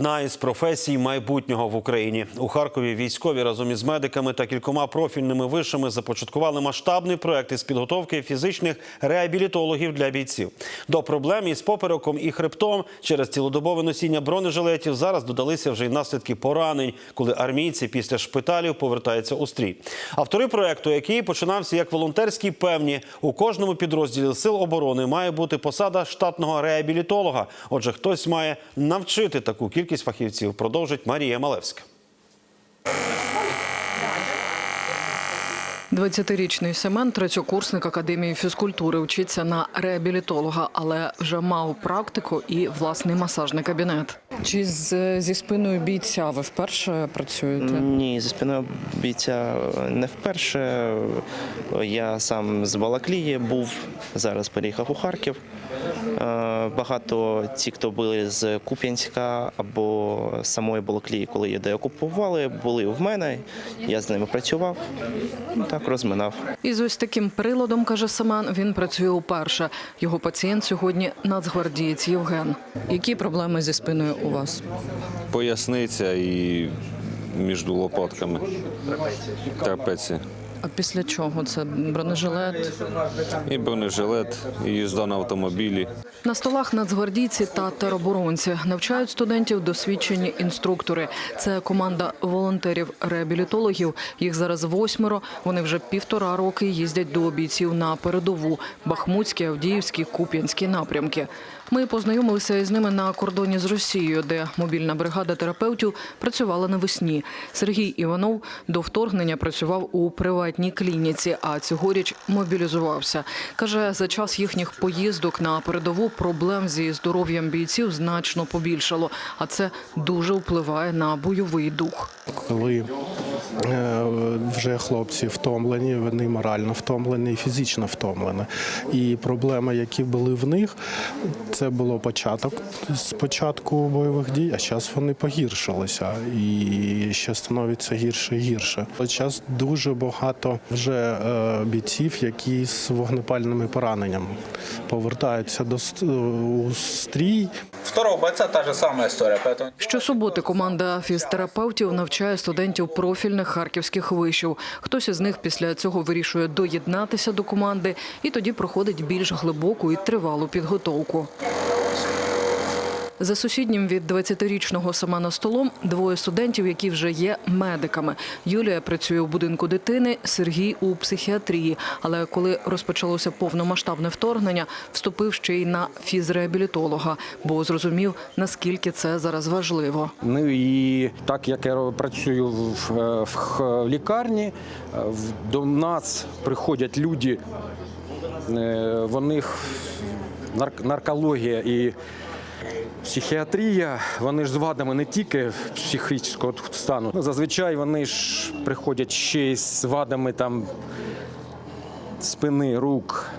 одна із професій майбутнього в Україні. У Харкові військові разом із медиками та кількома профільними вишами започаткували масштабний проект із підготовки фізичних реабілітологів для бійців. До проблем із попереком і хребтом через цілодобове носіння бронежилетів зараз додалися вже й наслідки поранень, коли армійці після шпиталів повертаються у стрій. Автори проекту, який починався як волонтерський, певні у кожному підрозділі сил оборони має бути посада штатного реабілітолога. Отже, хтось має навчити таку кількість фахівців. Продовжить Марія Малевська. 20-річний Семен, третьокурсник академії фізкультури, вчиться на реабілітолога, але вже мав практику і власний масажний кабінет. Чи з, зі спиною бійця ви вперше працюєте? Ні, зі спиною бійця не вперше. Я сам з Балаклії був, зараз переїхав у Харків. Е, Багато ті, хто були з Куп'янська або самої Балаклії, коли її деокупували, були в мене. Я з ними працював, так розминав. І з ось таким приладом, каже Семен, він працює уперше. Його пацієнт сьогодні нацгвардієць Євген. Які проблеми зі спиною у вас? поясниця і між лопатками. Трапеція. А після чого це бронежилет? І бронежилет, і їзда на автомобілі. На столах нацгвардійці та тероборонці навчають студентів досвідчені інструктори. Це команда волонтерів-реабілітологів. Їх зараз восьмеро. Вони вже півтора роки їздять до бійців на передову Бахмутські, Авдіївські, Куп'янські напрямки. Ми познайомилися із ними на кордоні з Росією, де мобільна бригада терапевтів працювала навесні. Сергій Іванов до вторгнення працював у приватній клініці, а цьогоріч мобілізувався. Каже, за час їхніх поїздок на передову проблем зі здоров'ям бійців значно побільшало, а це дуже впливає на бойовий дух. коли вже хлопці втомлені, вони морально втомлені і фізично втомлені. І проблеми, які були в них, це було початок з початку бойових дій, а зараз вони погіршилися і ще становиться гірше і гірше. Зараз дуже багато вже е, бійців, які з вогнепальними пораненнями повертаються до стрій. Второго бойца та же самая история, поэтому Щосуботи команда фізтерапевтів навчає студентів профільних харківських вишів. Хтось із них після цього вирішує доєднатися до команди і тоді проходить більш глибоку і тривалу підготовку. За сусіднім від 20-річного Семена столом двоє студентів, які вже є медиками. Юлія працює у будинку дитини, Сергій у психіатрії. Але коли розпочалося повномасштабне вторгнення, вступив ще й на фізреабілітолога, бо зрозумів, наскільки це зараз важливо. Ну і так як я працюю в, в лікарні, до нас приходять люди, е, в них нар- наркологія і психіатрія, вони ж з вадами не тільки психічного стану. Ну, зазвичай вони ж приходять ще й з вадами там спини, рук,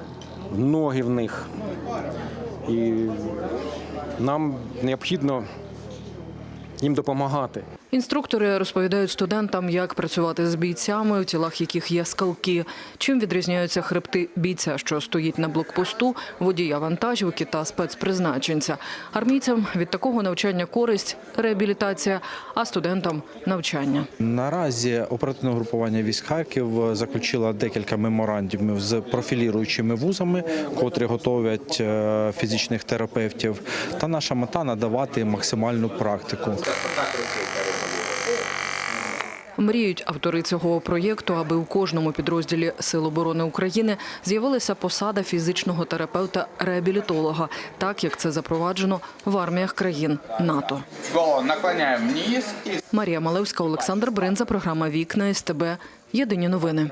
ноги в них. І нам необхідно їм допомагати. Інструктори розповідають студентам, як працювати з бійцями, в тілах яких є скалки, чим відрізняються хребти бійця, що стоїть на блокпосту, водія вантажівки та спецпризначенця. Армійцям від такого навчання користь реабілітація, а студентам навчання. Наразі оперативне групування військ Харків заключило декілька меморандумів з профіліруючими вузами, котрі готовлять е, фізичних терапевтів. Та наша мета надавати максимальну практику. Мріють автори цього проєкту, аби у кожному підрозділі Сил оборони України з'явилася посада фізичного терапевта-реабілітолога, так як це запроваджено в арміях країн НАТО. голову наклоняем вниз Марія Малевська, Олександр Бринза, програма Вікна СТБ. Єдині новини.